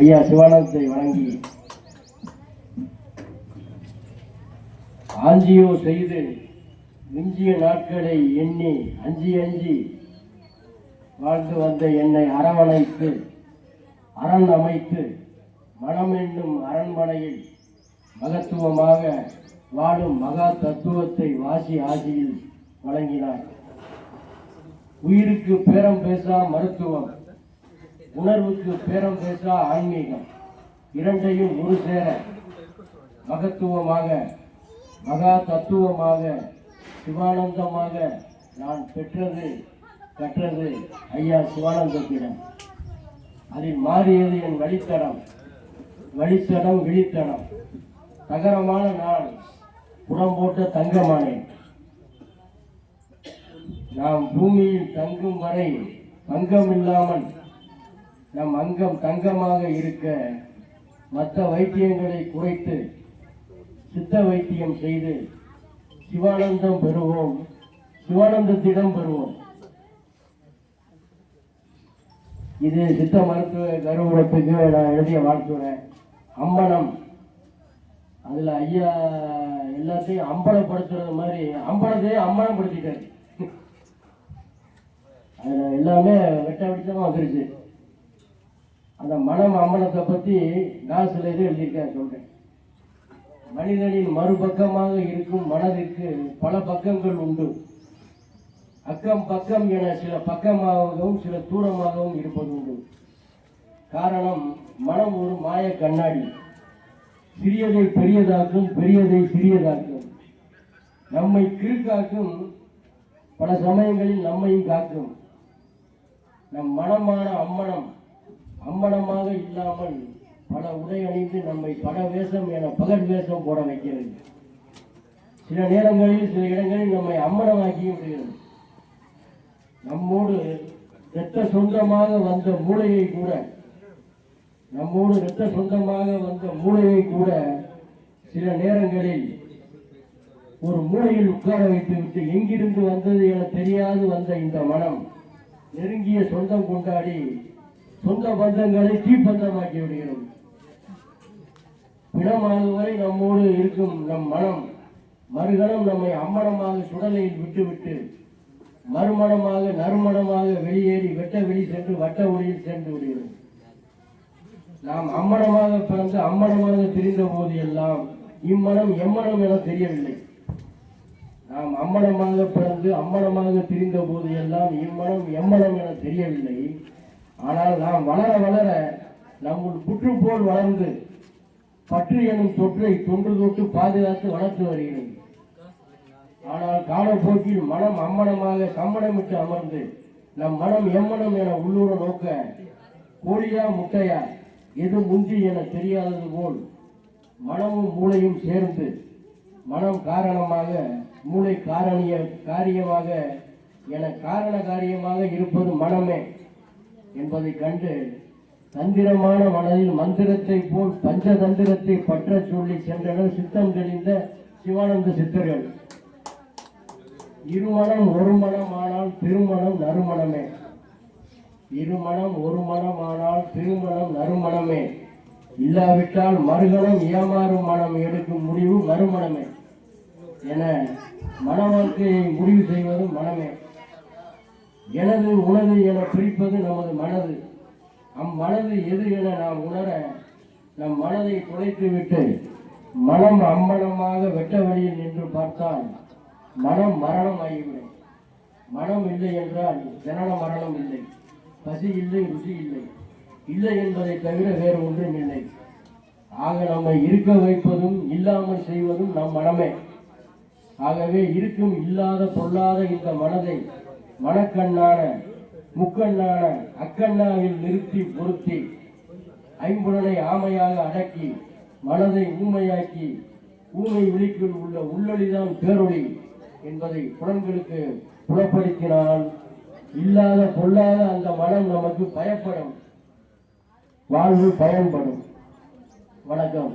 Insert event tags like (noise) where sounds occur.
ஐயா சிவானந்தத்தை வணங்கி. ஆஞ்சியோ செய்து மிஞ்சிய நாட்களை எண்ணி அஞ்சி அஞ்சி வாழ்ந்து வந்த என்னை அரவணைத்து அரண் அமைத்து மனம் என்னும் அரண்மனையில் மகத்துவமாக வாழும் மகா தத்துவத்தை வாசி ஆசியில் வழங்கினார். உயிருக்கு பேரம் பேசா மருத்துவம். உணர்வுக்கு பேரம் பேசா ஆன்மீகம். இரண்டையும் ஒரு சேர. மகத்துவமாக மகா தத்துவமாக சிவானந்தமாக நான் பெற்றது கற்றது ஐயா சிவானந்தத்திடம். அதில் மாறியது என் வழித்தடம். வழித்தடம் விழித்தடம். தகரமான நான் புறம் போட்ட தங்கமானேன் நாம் பூமியில் தங்கும் வரை தங்கம் இல்லாமல் நம் அங்கம் தங்கமாக இருக்க மற்ற வைத்தியங்களை குறைத்து சித்த வைத்தியம் செய்து சிவானந்தம் பெறுவோம் சிவானந்தத்திடம் பெறுவோம். இது சித்த மருத்துவ கருவூலத்துக்கு நான் எழுதிய வாழ்த்துறேன் அம்மனம் அதில் ஐயா எல்லாத்தையும் அம்பலப்படுத்துறது மாதிரி அம்பலத்தையே அம்மனப்படுத்திட்டாரு (laughs) அதில் எல்லாமே வெட்ட வெட்டமாக வந்துருச்சு. அந்த மனம் அம்மனத்தை பத்தி நான் சில இது எழுதியிருக்கேன் சொல்றேன். மனிதனின் மறுபக்கமாக இருக்கும் மனதிற்கு பல பக்கங்கள் உண்டு. அக்கம் பக்கம் என சில பக்கமாகவும் சில தூரமாகவும் இருப்பது உண்டு. காரணம் மனம் ஒரு மாய கண்ணாடி. சிறியதை பெரியதாக்கும் பெரியதை சிறியதாக்கும். நம்மை கிறுக்காக்கும் பல சமயங்களில் நம்மையும் காக்கும். நம் மனமான அம்மனம் அம்மனமாக இல்லாமல் பல உடை அணிந்து நம்மை பட வேஷம் என பகல் வேஷம் போட வைக்கிறது. சில நேரங்களில் சில இடங்களில் நம்மை அம்மனமாக்கியும் விடுகிறது நம்மோடு இரத்த சொந்தமாக வந்த மூளையை கூட நம்மோடு இரத்த சொந்தமாக வந்த மூளையை கூட சில நேரங்களில் ஒரு மூலையில் உட்கார வைத்து விட்டு எங்கிருந்து வந்தது என தெரியாது வந்த இந்த மனம் நெருங்கிய சொந்தம் கொண்டாடி சொந்த பந்தங்களை தீப்பந்தமாக்கி விடுகிறோம். பிணமாகும் வரை நம்மோடு இருக்கும் நம் மனம் மறுகணம் நம்மை அம்மனமாக சுடலையில் விட்டுவிட்டு மறுமணமாக நறுமணமாக வெளியேறி வெட்ட வெளி சென்று வட்ட ஒளியில் சேர்ந்து விடுகிறோம். நாம் அம்மனமாக பிறந்து அம்மனமாக திரிந்த போது எல்லாம் இம்மனம் எம்மனம் என தெரியவில்லை. நாம் அம்மனமாக பிறந்து அம்மனமாக திரிந்த போது எல்லாம் இம்மனம் எம்மனம் என தெரியவில்லை. ஆனால் நாம் வளர வளர நம்முள் புற்று போல் வளர்ந்து பற்று எனும் தொற்றை தொன்று தொட்டு பாதுகாத்து வளர்த்து வருகிறது ஆனால் காலப்போக்கில் மனம் அம்மனமாக சம்மணமிட்டு அமர்ந்து நம் மனம் எம்மனம் என உள்ளூர நோக்க கோழியா முட்டையா எது முந்தி என தெரியாதது போல் மனமும் மூளையும் சேர்ந்து மனம் காரணமாக மூளை காரணிய காரியமாக என காரண காரியமாக இருப்பது மனமே. என்பதை கண்டு தந்திரமான மனதில் மந்திரத்தை போல் பஞ்சதந்திரத்தை பற்ற சொல்லி சென்றனர் சித்தம் தெளிந்த சிவானந்த சித்தர்கள். இருமணம் ஒரு மனம் ஆனால் திருமணம் நறுமணமே. இருமணம் ஒரு மனம் ஆனால் திருமணம் நறுமணமே. இல்லாவிட்டால் மறுகணம் ஏமாறும் மனம் எடுக்கும் முடிவு மறுமணமே. என மனவாழ்க்கையை முடிவு செய்வது மனமே. எனது உனது என பிரிப்பது நமது மனது. அம்மனது எது என நாம் உணர நம் மனதை துளைத்துவிட்டு மனம் அம்மனமாக வெட்ட வழியில் நின்று பார்த்தால் மனம் மரணம் ஆகிவிடும். மனம் இல்லை என்றால் ஜனன மரணம் இல்லை. பசி இல்லை ருசி இல்லை. இல்லை என்பதை தவிர வேறு ஒன்றும் இல்லை. ஆக நம்மை இருக்க வைப்பதும் இல்லாமல் செய்வதும் நம் மனமே. ஆகவே இருக்கும் இல்லாத பொல்லாத இந்த மனதை மனக்கண்ணான முக்கண்ணான அக்கண்ணாவில் நிறுத்தி பொருத்தி ஐம்புலனை ஆமையாக அடக்கி மனதை ஊமையாக்கி ஊமை விழிக்குள் உள்ள உள்ளொளிதான் பேரொளி என்பதை புலன்களுக்கு புலப்படுத்தினால் இல்லாத பொல்லாத அந்த மனம் நமக்கு பயப்படும். வாழ்வு பயன்படும். வணக்கம்.